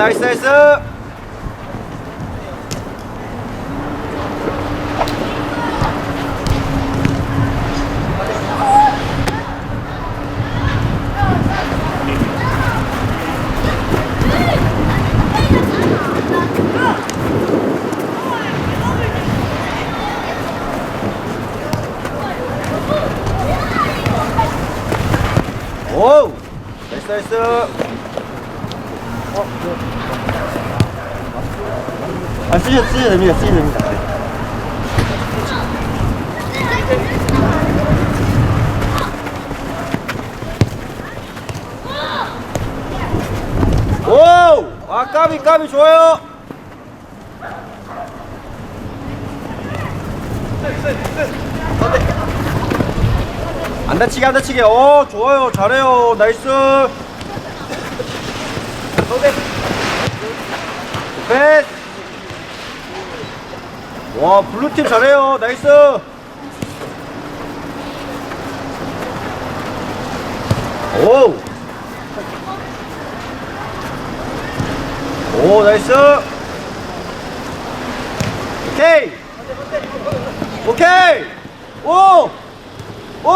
나이스 나이스. 오우 나이스 나이스 쓰셔 쓰셔 됩니다 쓰셔 됩니다. 네. 오우! 아 까비 까비 좋아요. 안 다치게 안 다치게. 어 좋아요. 잘해요. 나이스. 뱃. 와 블루팀 잘해요 나이스 오우 오 나이스 오케이 오케이 오! 오!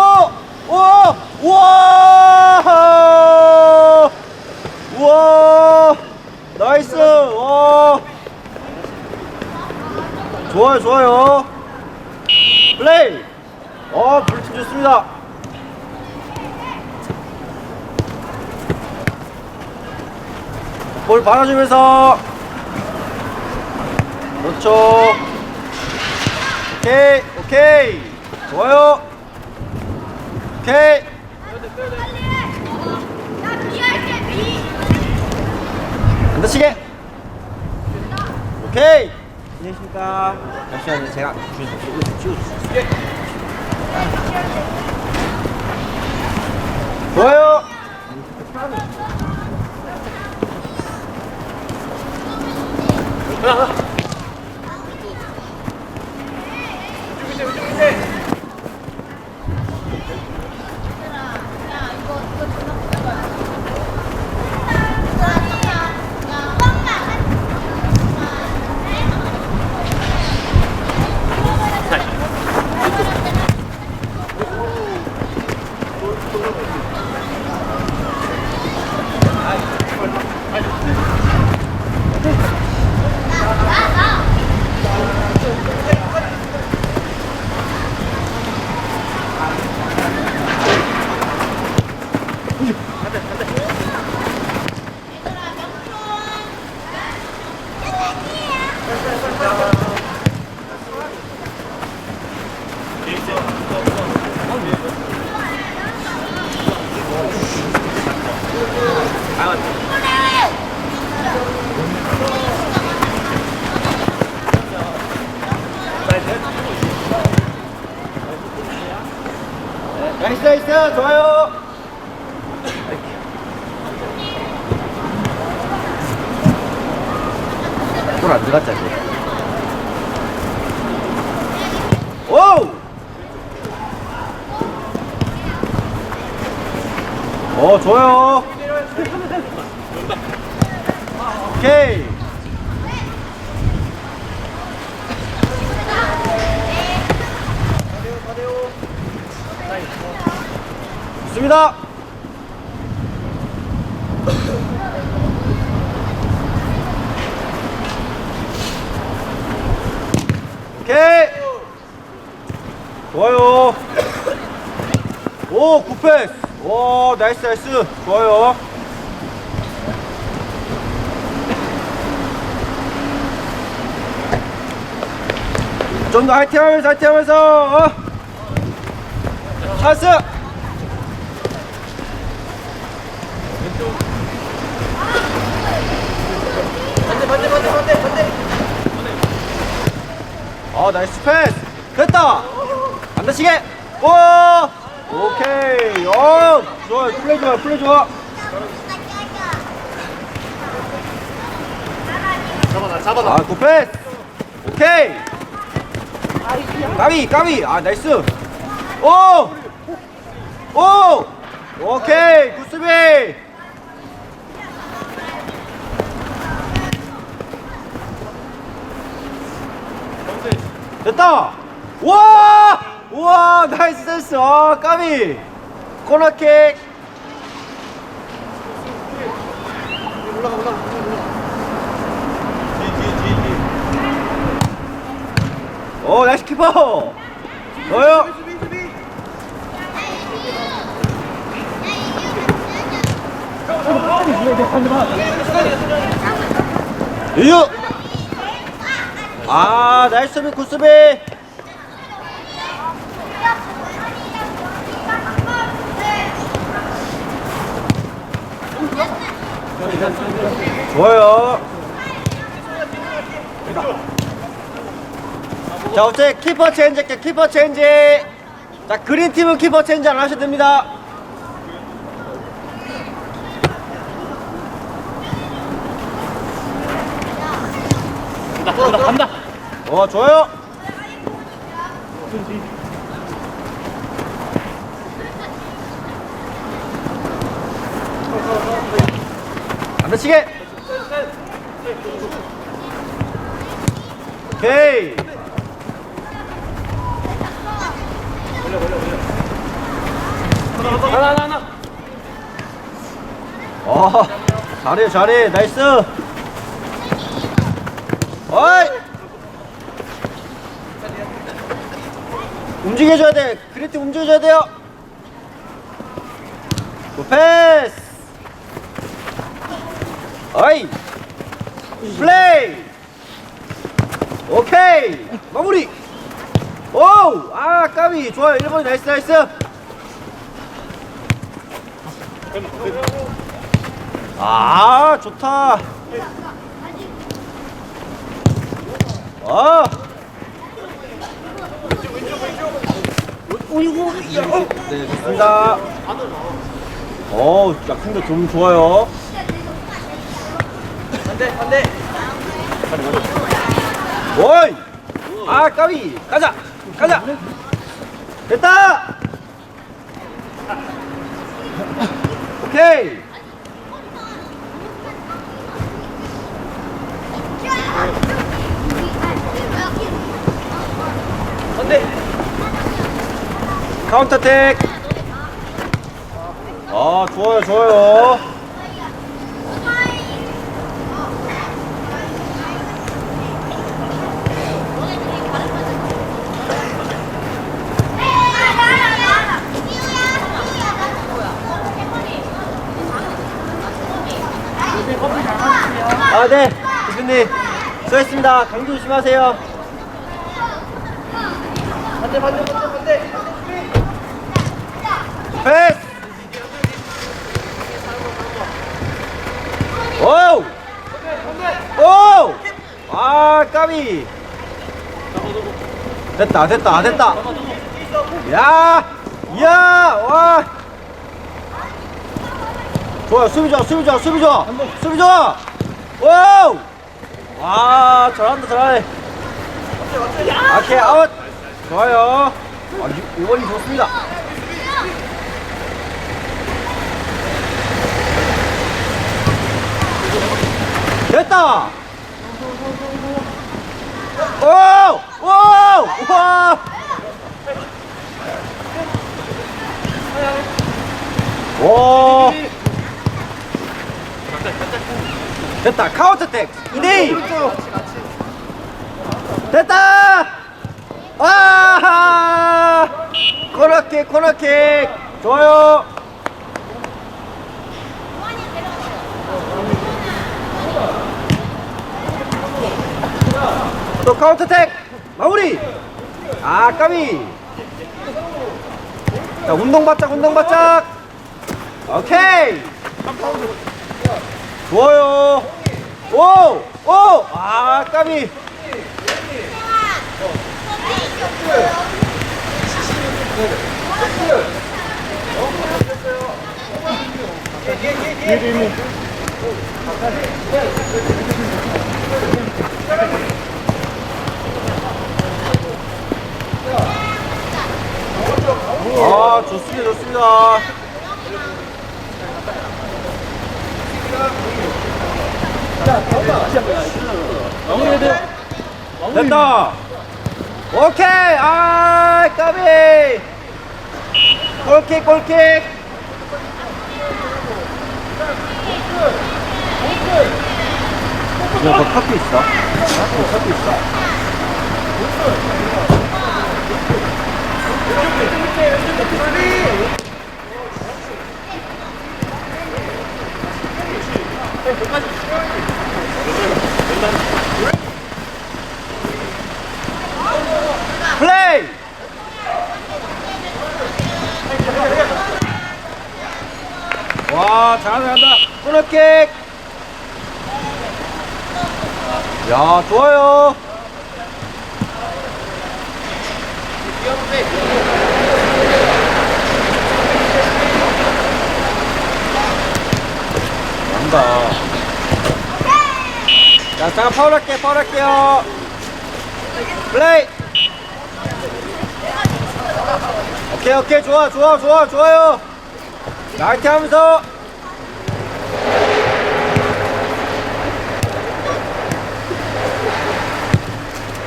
오! 우와! 우와! 나이스! 와! 좋아요, 좋아요. 플레이! 어, 블루팀 좋습니다. 볼 받아주면서. 그렇죠. 오케이, 오케이. 좋아요. 오케이. 안 다치게. 오케이. 안녕하십니까. 잠시만요. 제가 주인 찍어주세요. 좋아요. 나이스, 나이스. 좋아요. 골안 들어갔자, 이제. 오우! 어, 좋아요. 오케이. 좋습니다. 오케이. 좋아요. 오, 굿패스. 오, 나이스, 나이스. 좋아요. 좀 더 화이팅 하면서, 화이팅 하면서. 어. 찬스. 어 나이스 패스. 됐다. 안 다치게 오! 오케이. 어 좋아 플레이 좋아 플레이 좋아. 잡아놔 잡아놔. 아 굿패스. 오케이. 까비 까비. 아 나이스. 오! 오! 오케이, 굿수비! 됐다! 와! 우와, 나이스 센스! 아, 까비! 코너킥! 올라가 올라가 오, 나이스 키퍼! 수비 유유! 아, 나이스 수비, 굿수비! 좋아요. 자, 어째 키퍼 체인지 할게요. 키퍼 체인지. 자, 그린 팀은 키퍼 체인지 안 하셔도 됩니다. 간다 간다 어, 좋아요. 안 다치게. 오케이. 하나 하나 하나 어, 잘해, 잘해. 나이스. 어이. 움직여줘야 돼. 그리트 움직여줘야 돼요. 굿 패스. 어이. 플레이. 오케이. 마무리. 오! 아, 까비. 좋아요. 1번이 나이스, 나이스. 아 좋다 아 오이고 네 좋습니다. 어 약품도 좀 좋아요. 반대 반대. 오이! 아 까비! 가자! 가자! 됐다 오케이 반대 카운터 택 아 좋아요 좋아요 아, 네. 대표님, 수고했습니다. 강조 조심하세요. 반대 반대 반대 반대 패스! 오우! 오우! 아, 까비! 됐다, 됐다, 됐다. 야! 야! 와! 좋아, 수비 좋아, 수비 좋아, 수비 좋아! 수비 좋아! 오우! 와, 잘한다, 잘해. 오케이, 아웃! 좋아요. 아, 6번이 좋습니다. 됐다! 오! 오! 와! 오! 됐다! 카운터 택! 2대2! 됐다! 아! 코너킥, 코너킥! 좋아요! 또 카운터택 마무리. 아 까비. 자 운동 바짝 운동 바짝. 오케이. 좋아요. 오오아 까비. 예예예 아 좋습니다 좋습니다. 자, 됐다. 오케이. 아 까비. 골킥 골킥. 야너 카피 있어? 어, 카피 있어? 플레이! 와, 잘한다, 잘한다. 코너킥! 야, 좋아요. 난다. 자, 잠깐 파울 할게, 파울 할게요. 플레이! 오케이, 오케이, 좋아, 좋아, 좋아, 좋아요. 나이트 하면서.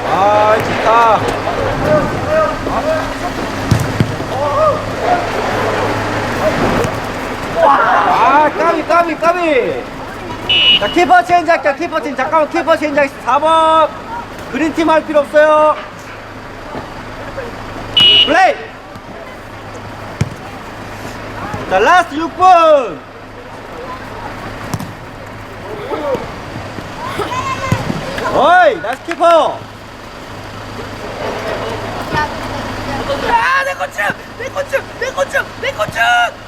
아, 좋다. 아, 까비, 까비, 까비. 자, 키퍼 체인지 할게요, 키퍼 체인지. 잠깐만, 키퍼 체인지 하겠습니다. 4번. 그린팀 할 필요 없어요. 플레이! 자, 라스트 6분! 어이, 나이스 키퍼! 아, 내 고추! 내 고추! 내 고추! 내 고추!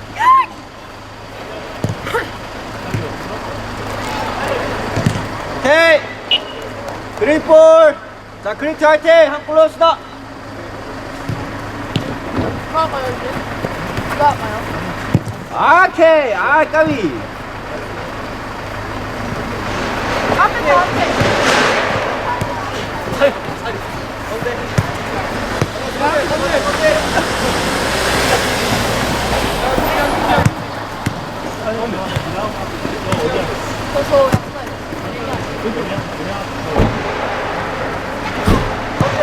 오케이! 그린볼! 자, 그린팀 화이팅! 한골 넣읍시다! 누가 가요 이제? 누가 가요? 오케이! 아, 까비! 앞에 더 앞에 저저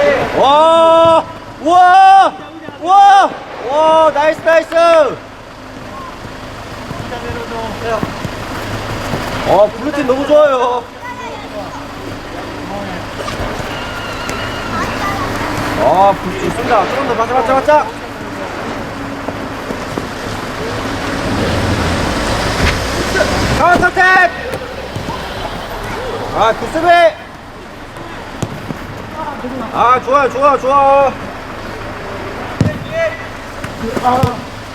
약간 와! 와! 와! 와, 나이스, 나이스! 어, 블루팀 너무 좋아요. 아, 블루팀 쏜다. 조금 더 맞자, 맞자, 맞자. 카운터 택! 아, 굿스비! 아, 좋아, 좋아, 좋아.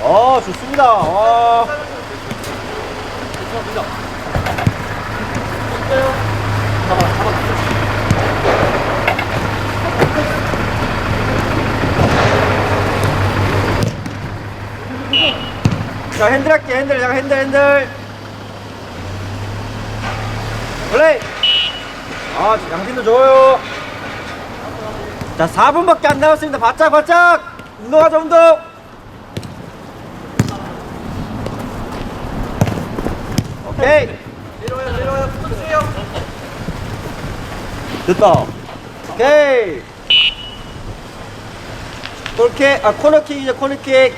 어, 좋습니다. 어. 자, 핸들 할게, 핸들. 잠깐 핸들, 핸들. 플레이! 아, 양팀도 좋아요. 자, 4분밖에 안 남았습니다. 바짝, 바짝! 운동하자, 운동! 오케이! 내려와요, 내려와요. 붙어주세요. 됐다. 오케이. 골킥, 아, 코너킥이죠, 코너킥.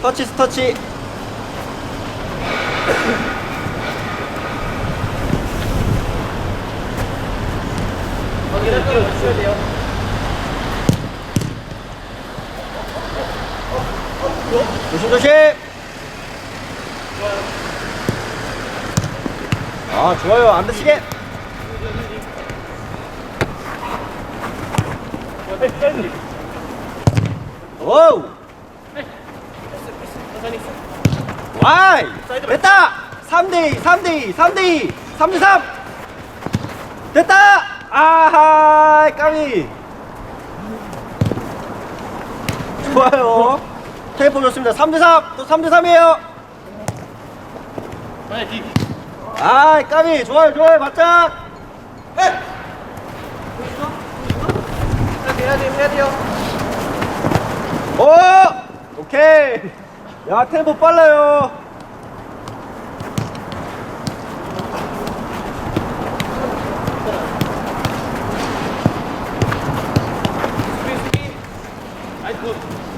터치, 스터치. 거기를 띄워주셔야 돼요. 조심 조심. 아, 좋아요. 안 다치게. 오우. 와이. 됐다. 3대2, 3대2, 3대2, 3대3. 됐다. 아하, 까비. 좋아요. 테이프 좋습니다. 3대3. 또 3대3이에요. 아, 까비. 좋아요, 좋아요. 맞자. 해야 돼, 해야 돼요. 오! 오케이. 야, 템포 빨라요.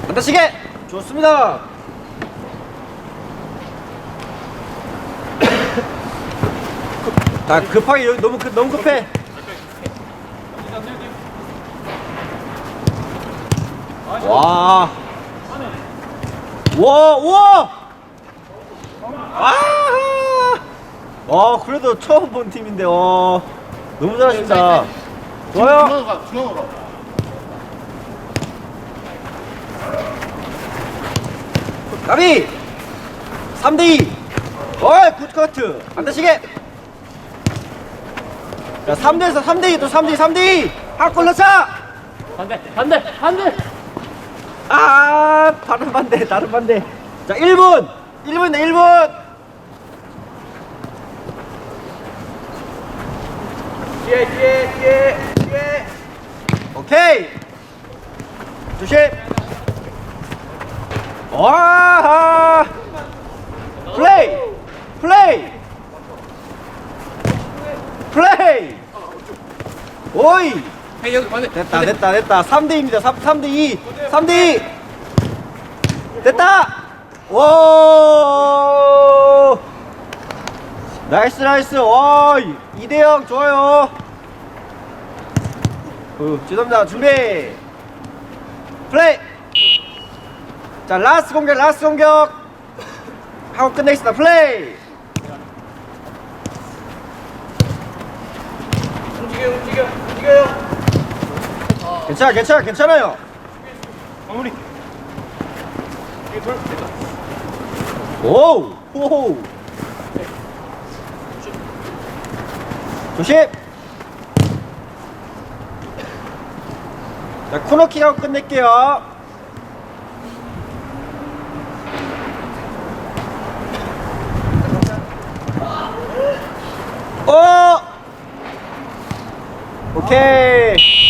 반다시게 좋습니다. 자 급하게 여기 너무 급 너무 급해. 와. 와, 우와! 아! 와, 그래도 처음 본 팀인데, 와. 너무 잘하신다. 좋아요. 중앙으로 가 중앙으로 가 가비! 3대2! 어이, 굿커트! 안 다시게! 자, 3대에서 3대2, 또 3대2, 3대2! 한골 넣자! 반대 반대 반대 아, 다른 반대, 다른 반대. 자, 1분! 1분이다, 1분! 뒤에, 뒤에, 뒤에, 뒤에. 오케이! 조심! 와! 플레이! 플레이! 플레이! 오이! 헤이 여기 반대. 됐다 됐다 됐다. 3대2입니다. 3, 3대 2 3대 2 됐다! 와! 나이스 나이스. 와 2대0 좋아요. 어, 죄송합니다. 준비. 플레이 자 라스트 공격 라스트 공격. 하고 끝내겠습니다. 플레이! 움직여 움직여 움직여요. 괜찮아 괜찮아 괜찮아요. 마무리. 이게 돌 됐다. 오우! 호호. 조심! 자 코너킥 하고 끝낼게요 오! 오케이.